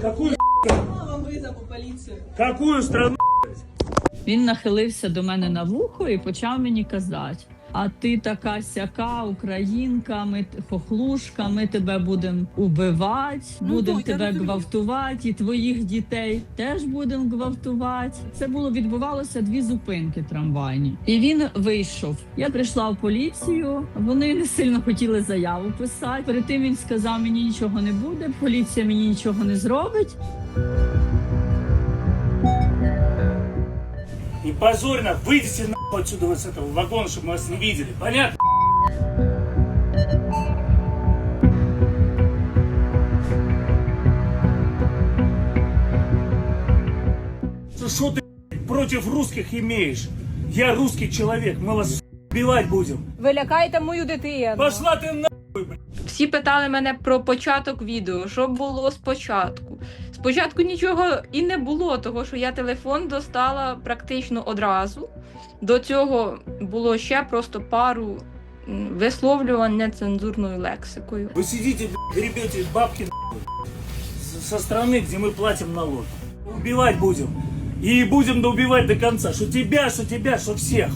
Какую, вам вызову полицию. какую страну? Він нахилився до мене на вухо і почав мені казати: А ти така сяка, українка, ми хохлушка, ми тебе будемо убивати, Ну, будемо тебе розумію. гвалтувати, і твоїх дітей теж будемо гвалтувати. Це було відбувалося дві зупинки трамвайні. І він вийшов. Я прийшла в поліцію. Вони не сильно хотіли заяву писати. Перед тим він сказав: мені нічого не буде, поліція мені нічого не зробить. И позорно, выйдите нахуй отсюда вот с этого вагона, чтобы мы вас не видели. Понятно? Что, что ты блядь, против русских имеешь? Я русский человек, мы вас убивать будем. Ви лякаєте мою дитину. Пошла ты нахуй, блядь. Всі питали мене про початок відео, що було спочатку. Спочатку нічого і не було, того що я телефон достала практично одразу. До цього було ще просто пару м, висловлювань нецензурною лексикою. Вы сидите, блядь, гребете бабки нахуй, с- со страны, где мы платим налог. Убивать будем. И будем убивать до конца. Что тебя, что тебя, что всех.